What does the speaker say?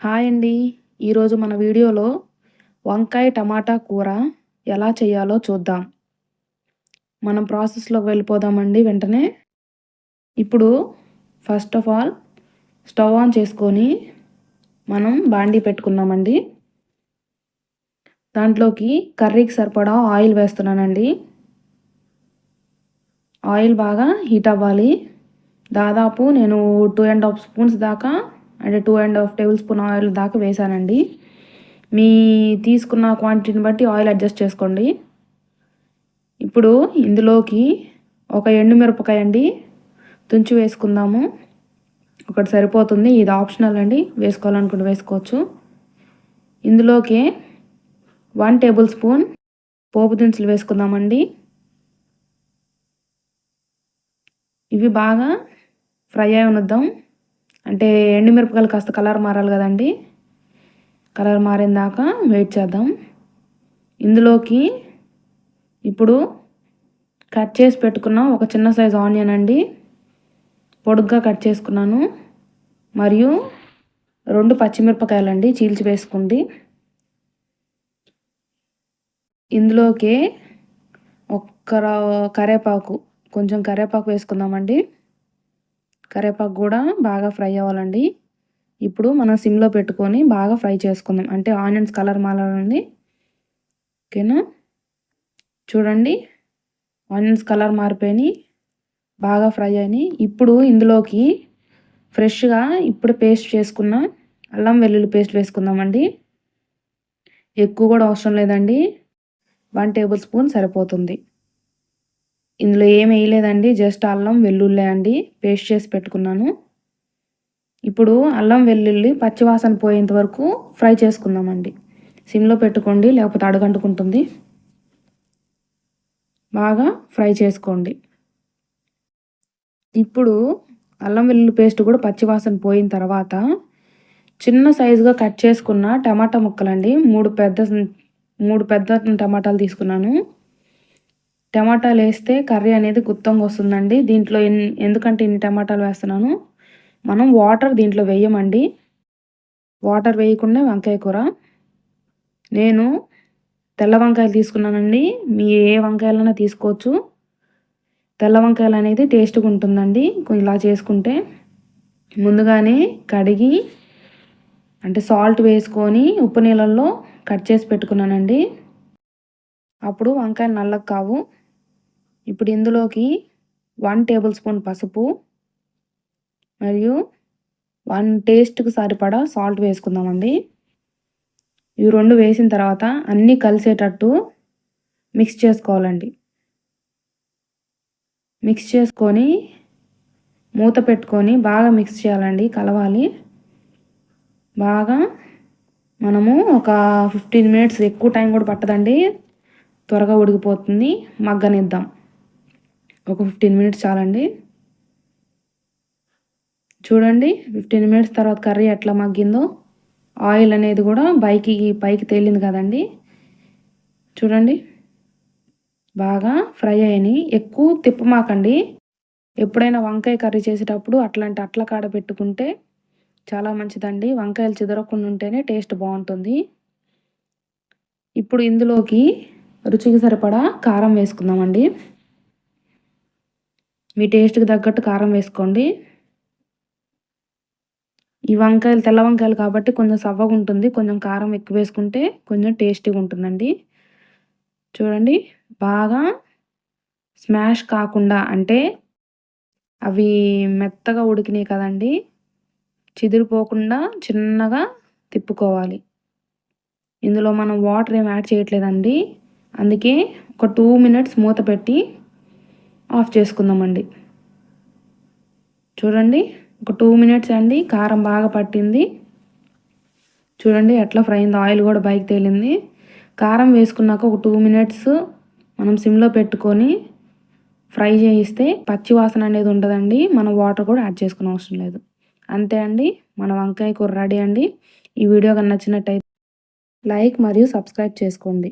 Hi అండి. ఈరోజు మన వీడియోలో వంకాయ టమాటా కూర ఎలా చేయాలో చూద్దాం. మనం ప్రాసెస్లోకి వెళ్ళిపోదామండి వెంటనే. ఇప్పుడు first of all stove on చేసుకొని మనం బాండీ పెట్టుకున్నామండి దాంట్లోకి కర్రీకి సరిపడా ఆయిల్ వేస్తున్నానండి. ఆయిల్ బాగా హీట్ అవ్వాలి. దాదాపు నేను టూ అండ్ హాఫ్ స్పూన్స్ దాకా అంటే two and half tablespoon oil దాకా వేసానండి. మీ తీసుకున్న క్వాంటిటీని బట్టి ఆయిల్ అడ్జస్ట్ చేసుకోండి. ఇప్పుడు ఇందులోకి ఒక ఎండుమిరపకాయ అండి తుంచి వేసుకుందాము. ఒకటి సరిపోతుంది ఇది ఆప్షనల్ అండి వేసుకోవాలనుకుంటే వేసుకోవచ్చు. ఇందులోకి వన్ టేబుల్ స్పూన్ పోపు దినుసులు వేసుకుందామండి. ఇవి బాగా ఫ్రై అయి ఉన్నద్దాం అంటే ఎండుమిరపకాయలు కాస్త కలర్ మారాలి కదండి. కలర్ మారిన దాకా వెయిట్ చేద్దాం. ఇందులోకి ఇప్పుడు కట్ చేసి పెట్టుకున్న ఒక చిన్న సైజు ఆనియన్ అండి. పొడుగ్గా కట్ చేసుకున్నాను. మరియు రెండు పచ్చిమిరపకాయలు అండి చీల్చి వేసుకుంది ఇందులోకి ఒక్క కరేపాకు కొంచెం కరేపాకు వేసుకుందామండి. కరివేపాకు కూడా బాగా ఫ్రై అవ్వాలండి. ఇప్పుడు మనం సిమ్లో పెట్టుకొని బాగా ఫ్రై చేసుకుందాం. అంటే ఆనియన్స్ కలర్ మారాలండి. ఓకేనా? చూడండి. ఆనియన్స్ కలర్ మారిపోయి బాగా ఫ్రై అయినాయి. ఇప్పుడు ఇందులోకి ఫ్రెష్గా ఇప్పుడు పేస్ట్ చేసుకున్న అల్లం వెల్లుల్లి పేస్ట్ వేసుకుందామండి. ఎక్కువ కూడా అవసరం లేదండి. వన్ టేబుల్ స్పూన్ సరిపోతుంది. ఇందులో ఏం వేయలేదండి జస్ట్ అల్లం వెల్లుల్లి అండి పేస్ట్ చేసి పెట్టుకున్నాను. ఇప్పుడు అల్లం వెల్లుల్లి పచ్చివాసన పోయేంత వరకు ఫ్రై చేసుకుందామండి. సిమ్లో పెట్టుకోండి లేకపోతే అడగంటుకుంటుంది. బాగా ఫ్రై చేసుకోండి. ఇప్పుడు అల్లం వెల్లుల్లి పేస్ట్ కూడా పచ్చివాసన పోయిన తర్వాత చిన్న సైజుగా కట్ చేసుకున్న టమాటా ముక్కలండి. మూడు పెద్ద మూడు పెద్ద టమాటాలు తీసుకున్నాను. టమాటాలు వేస్తే కర్రీ అనేది గుత్తంగా వస్తుందండి. దీంట్లో ఎందుకంటే ఇన్ని టమాటాలు వేస్తున్నాను. మనం వాటర్ దీంట్లో వేయమండి. వాటర్ వేయకుండా వంకాయ కూర. నేను తెల్ల వంకాయలు తీసుకున్నానండి. మీ ఏ వంకాయలైనా తీసుకోవచ్చు. తెల్ల వంకాయలు అనేది టేస్ట్గా ఉంటుందండి. ఇలా చేసుకుంటే ముందుగానే కడిగి అంటే సాల్ట్ వేసుకొని ఉప్పు నీళ్ళల్లో కట్ చేసి పెట్టుకున్నానండి. అప్పుడు వంకాయలు నల్లగా కావు. ఇప్పుడు ఇందులోకి వన్ టేబుల్ స్పూన్ పసుపు మరియు వన్ టేస్ట్కి సరిపడా సాల్ట్ వేసుకుందామండి. ఇవి రెండు వేసిన తర్వాత అన్నీ కలిసేటట్టు మిక్స్ చేసుకోవాలండి. మిక్స్ చేసుకొని మూత పెట్టుకొని బాగా మిక్స్ చేయాలండి కలవాలి. బాగా మనము ఒక ఫిఫ్టీన్ మినిట్స్ ఎక్కువ టైం కూడా పట్టదండి. త్వరగా ఉడికిపోతుంది. మగ్గనిద్దాం. ఒక ఫిఫ్టీన్ మినిట్స్ చాలండి. చూడండి ఫిఫ్టీన్ మినిట్స్ తర్వాత కర్రీ ఎట్లా మగ్గిందో ఆయిల్ అనేది కూడా పైకి పైకి తేలింది కదండి. చూడండి బాగా ఫ్రై అయినాయి. ఎక్కువ తిప్పమాకండి. ఎప్పుడైనా వంకాయ కర్రీ చేసేటప్పుడు అట్లాంటి అట్ల కాడ పెట్టుకుంటే చాలా మంచిదండి. వంకాయలు చిదరకుండా ఉంటేనే టేస్ట్ బాగుంటుంది. ఇప్పుడు ఇందులోకి రుచికి సరిపడా కారం వేసుకుందామండి. మీ టేస్ట్కి తగ్గట్టు కారం వేసుకోండి. ఈ వంకాయలు తెల్ల వంకాయలు కాబట్టి కొంచెం సవ్వగా ఉంటుంది. కొంచెం కారం ఎక్కువ వేసుకుంటే కొంచెం టేస్టీగా ఉంటుందండి. చూడండి బాగా స్మాష్ కాకుండా అంటే అవి మెత్తగా ఉడికినాయి కదండి. చిదిరిపోకుండా చిన్నగా తిప్పుకోవాలి. ఇందులో మనం వాటర్ ఏం యాడ్ చేయట్లేదండి. అందుకే ఒక టూ మినిట్స్ మూత పెట్టి ఆఫ్ చేసుకుందామండి. చూడండి ఒక టూ మినిట్స్ అండి కారం బాగా పట్టింది. చూడండి ఎట్లా ఫ్రై అయింది ఆయిల్ కూడా బైక్ తేలింది. కారం వేసుకున్నాక ఒక టూ మినిట్స్ మనం సిమ్లో పెట్టుకొని ఫ్రై చేయిస్తే పచ్చి వాసన అనేది ఉండదండి మనం వాటర్ కూడా యాడ్ చేసుకునే అవసరం లేదు. అంతే అండి మన వంకాయ కూర రెడీ అండి. ఈ వీడియో కానీ నచ్చినట్టయితే లైక్ మరియు సబ్స్క్రైబ్ చేసుకోండి.